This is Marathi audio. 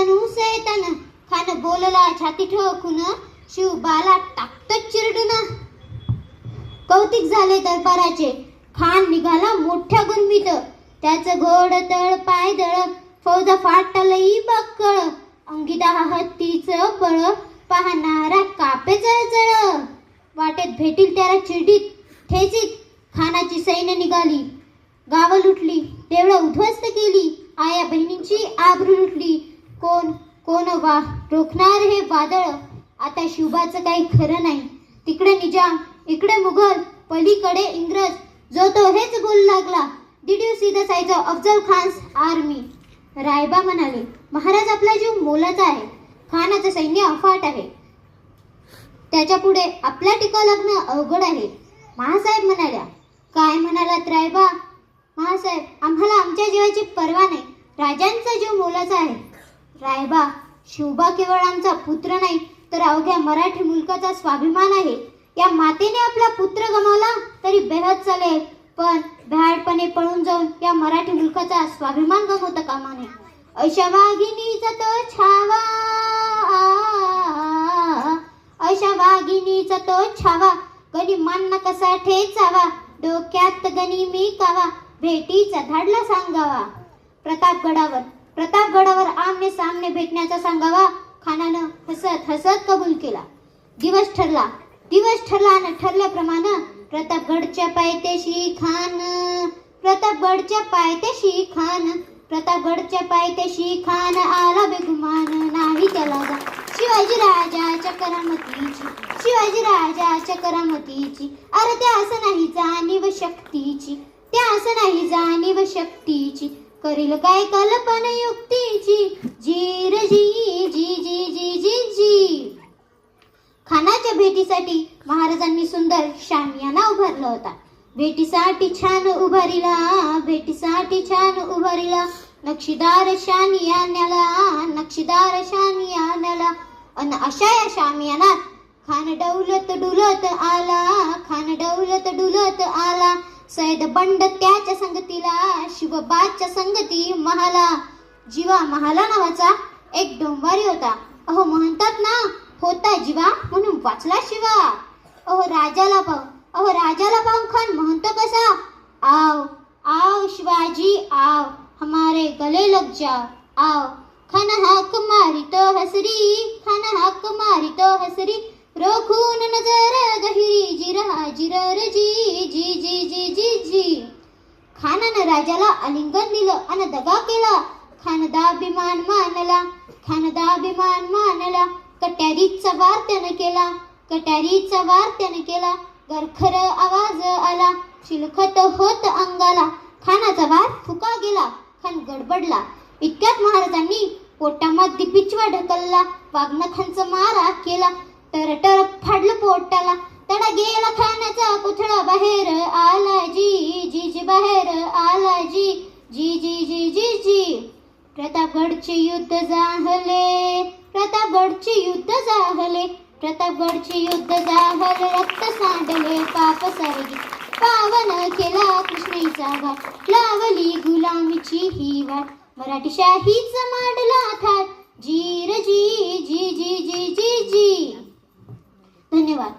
जणू सैतान खान बोलला छाती ठोकून शिव बाला टाकत चिरडून. कौतिक झाले दरबाराचे. खान निघाला मोठ्या गुरमीत त्याचं घोड तळ पाय दळ फौजा फाटलई बक्कळ. अंगिता हत्तीचं बळ पाहणारा कापे जळजळ. वाटेत भेटील त्याला चिडीत ठेचीत. खानाची सैन्य निघाली. गावं लुटली. देवळं उद्ध्वस्त केली. आया बहिणींची आबरू लुटली. कोण कोण वा रोखणार हे वादळ? आता शिवबाचं काही खरं नाही. तिकडे निजाम इकडे मुघल पलीकडे इंग्रज. जो तो हेच बोलू लागला. Did you see the size of Afzal Khan's army Rayaba म्हणाले महाराज आपला जीव मोलाचा आहे. खानाचं सैन्य अफाट आहे. त्याच्या पुढे आपल्या टिका लागणं अवघड आहे. महासाहेब म्हणाल्या काय म्हणालात रायबा? महासाहेब आम्हाला आमच्या जीवाची पर्वा नाही. राजांचा जीव मोलाचा आहे. रायबा शिवबा केवळ आमचा पुत्र नाही तर अवघ्या मराठी मुलकाचा स्वाभिमान आहे. या मातेने आपला पुत्र गमावला तरी बेहद चालेल. पण भ्याडपणे पळून जाऊन या मराठी मुलकाचा स्वाभिमान गमवता कामा नये. अशा वाघिणीचा तो छावा. अशा वाघिणीचा तो छावा. गणी मान कसा ठेचावा? डोक्यात गणी मी कावा. भेटीचा धाडला सांगावा. प्रतापगडावर प्रतापगडावर आमने सामने भेटण्याचा सांगावा. खानानं हसत हसत कबूल केला. दिवस ठरला. दिवस ठरला आणि ठरल्याप्रमाणे प्रतापगडच्या पायथ्याशी खान. प्रतापगडच्या पायथ्याशी खान. प्रतापगडच्या पायथ्याशी खान आला बेगुमान. नाही त्याला जा. शिवाजी राजाच्या करामतीची. शिवाजी राजाच्या करामतीची. अरे त्या असं नाही जाणीव शक्तीची. त्या असं नाही जाणीव शक्तीची. करील काय कल्पना युक्तीची? जी रे जी जी जी जी जी जी खानाच्या भेटीसाठी महाराजांनी सुंदर शामियाना उभारला होता. भेटीसाठी छान उभारिला भेटीसाठी छान उभारिला. नक्षीदार शामियान्याला नक्षीदार शामियान्याला. अन अशा या शामियानात खान डौलत डुलत आला खान डौलत डुलत आला. सैद बंड त्याच्या संगतीला शिवबाच्या संगती महाला जीवा महाला नावाचा एक डोंबारी होता. अहो म्हणतात ना होता जीवा म्हणून वाचला शिवा. अहो राजाला पाहू अहो राजाला पाहून खान म्हणतो कसा? आव आव शिवाजी आव हमारे गले लग जाओ आव खान हाक मारी तो हसरी खान हाक मारी तो हसरी. रोखून नजर गहिरी जिरा जिरर जी जी जी जी. जी. खानानं राजाला आलिंगन दिलं आणि दगा केला. खानदाभिमान मानला. खानदाभिमान मानला. कट्यारीचा वार त्यानं केला. कट्यारीचा वार त्यानं केला. गरखर आवाज आला. शिलखत होत अंगाला. खानाचा वार फुका गेला. खान गडबडला. इतक्यात महाराजांनी पोटामध्ये पिचवा ढकलला. वाघनखांचा मारा केला. टर टर फाडलं पोटाला. तडा गेला खानाचा कुठळा बाहेर आला जी जी जी बाहेर आला जी जी जी जी जी जी प्रतापगडचे युद्ध जाहले प्रतापगडचे युद्ध जाहले प्रतापगडचे युद्ध जाहले रक्त सांडले पाप सारगी पावन केला कृष्णेचा घाट लावली गुलामीची ही वाट मराठी शाहीच मांडला थाट जी जी जी जी जी जी जी धन्यवाद